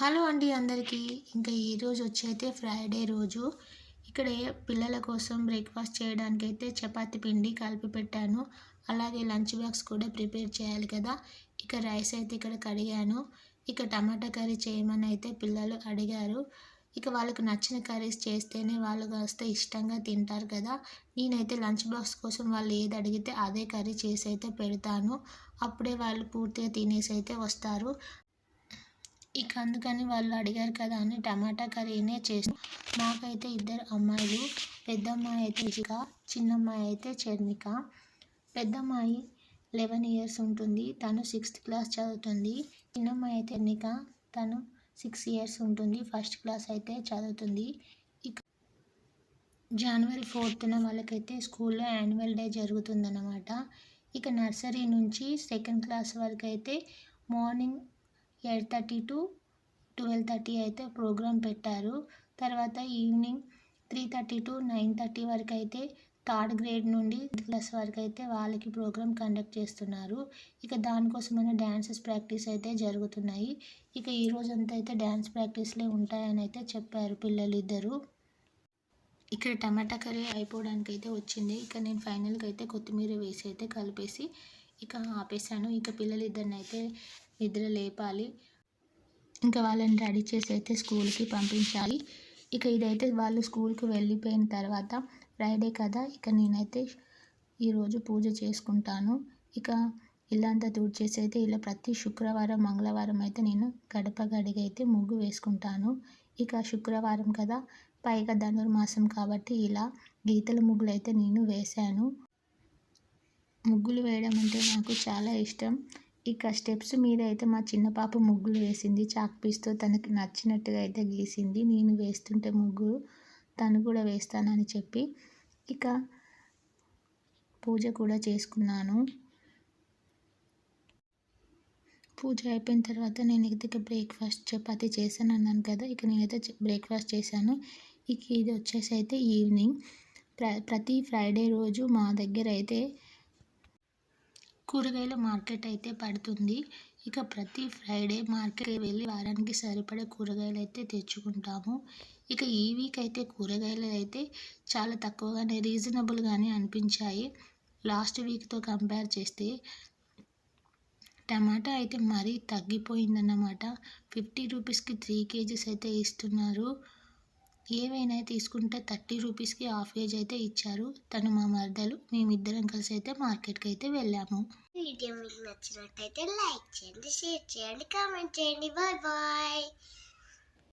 Hello అండి అందరికీ. ఇంకా ఈరోజు వచ్చి అయితే ఫ్రైడే రోజు. ఇక్కడే పిల్లల కోసం బ్రేక్ఫాస్ట్ చేయడానికి అయితే చపాతి పిండి కలిపి పెట్టాను. అలాగే లంచ్ బాక్స్ కూడా ప్రిపేర్ చేయాలి కదా. ఇక రైస్ అయితే ఇక్కడ కడిగాను. ఇక టమాటా కర్రీ చేయమని అయితే పిల్లలు అడిగారు. ఇక వాళ్ళకు నచ్చిన కర్రీస్ చేస్తేనే వాళ్ళు కాస్త ఇష్టంగా తింటారు కదా. నేనైతే లంచ్ బాక్స్ కోసం వాళ్ళు ఏది అడిగితే అదే కర్రీ చేసి అయితే పెడతాను. అప్పుడే వాళ్ళు పూర్తిగా తినేసి అయితే వస్తారు. ఇక అందుకని వాళ్ళు అడిగారు కదా అని టమాటా కర్రీనే చేసి మాకైతే ఇద్దరు అమ్మాయిలు పెద్దమ్మాయి అయితే రుచిక చిన్నమ్మాయి అయితే చర్మిక. పెద్దమ్మాయి లెవెన్ ఇయర్స్ ఉంటుంది తను సిక్స్త్ క్లాస్ చదువుతుంది. చిన్నమ్మాయి అయితే చర్మిక తను సిక్స్ ఇయర్స్ ఉంటుంది ఫస్ట్ క్లాస్ అయితే చదువుతుంది. ఇక జనవరి ఫోర్త్న వాళ్ళకైతే స్కూల్లో యాన్యువల్ డే జరుగుతుందన్నమాట. ఇక నర్సరీ నుంచి సెకండ్ క్లాస్ వరకు అయితే morning eight thirty to twelve thirty అయితే ప్రోగ్రామ్ పెట్టారు. తర్వాత evening three thirty to nine thirty వరకు అయితే థర్డ్ గ్రేడ్ నుండి క్లాస్ వరకు అయితే వాళ్ళకి ప్రోగ్రామ్ కండక్ట్ చేస్తున్నారు. ఇక దానికోసమైన డ్యాన్సెస్ ప్రాక్టీస్ అయితే జరుగుతున్నాయి. ఇక ఈ రోజంతా అయితే డ్యాన్స్ ప్రాక్టీస్లే ఉంటాయని అయితే చెప్పారు పిల్లలు ఇద్దరు ఇక్కడ టమాటా కర్రీ అయిపోవడానికి అయితే వచ్చింది. ఇక నేను ఫైనల్గా అయితే కొత్తిమీర వేసి అయితే కలిపేసి ఇక ఆపేసాను ఇక పిల్లలు ఇద్దరిని అయితే నిద్ర లేపాలి. ఇంకా వాళ్ళని రెడీ చేసి అయితే స్కూల్కి పంపించాలి. ఇక ఇదైతే వాళ్ళు స్కూల్కి వెళ్ళిపోయిన తర్వాత ఫ్రైడే కదా ఇక నేనైతే ఈరోజు పూజ చేసుకుంటాను. ఇక ఇల్లంతా తుడిచేసి అయితే ఇలా ప్రతి శుక్రవారం మంగళవారం అయితే నేను గడప గడిగి అయితే ముగ్గు వేసుకుంటాను. ఇక శుక్రవారం కదా పైగా ధనుర్మాసం కాబట్టి ఇలా గీతల ముగ్గులు అయితే నేను వేశాను. ముగ్గులు వేయడం అంటే నాకు చాలా ఇష్టం. ఇక స్టెప్స్ మీద అయితే మా చిన్న పాప ముగ్గులు వేసింది. చాక్ పీస్తో తనకి నచ్చినట్టుగా అయితే గీసింది. నేను వేస్తుంటే ముగ్గు తను కూడా వేస్తానని చెప్పి ఇక పూజ కూడా చేసుకున్నాను. పూజ అయిపోయిన తర్వాత నేను ఇక బ్రేక్ఫాస్ట్ చపాతి చేశాను అన్నాను కదా ఇక నేనైతే బ్రేక్ఫాస్ట్ చేశాను. ఇక ఇది వచ్చేసి అయితే ఈవినింగ్. ప్ర ప్రతి ఫ్రైడే రోజు మా దగ్గర అయితే కూరగాయల మార్కెట్ అయితే పడుతుంది. ఇక ప్రతి ఫ్రైడే మార్కెట్కి వెళ్ళి వారానికి సరిపడే కూరగాయలు అయితే తెచ్చుకుంటాము. ఇక ఈ వీక్ అయితే కూరగాయలు అయితే చాలా తక్కువగానే రీజనబుల్గానే అనిపించాయి. లాస్ట్ వీక్తో కంపేర్ చేస్తే టమాటా అయితే మరీ తగ్గిపోయిందన్నమాట. ఫిఫ్టీ రూపీస్కి త్రీ కేజీస్ అయితే ఇస్తున్నారు. ఏవైనా తీసుకుంటే థర్టీ రూపీస్కి హాఫ్ కేజీ అయితే ఇచ్చారు. తను మా మరదలు మేమిద్దరం కలిసి అయితే మార్కెట్కి అయితే వెళ్ళాము. వీడియో మీకు నచ్చినట్టయితే లైక్ చేయండి షేర్ చేయండి కామెంట్ చేయండి. Bye bye.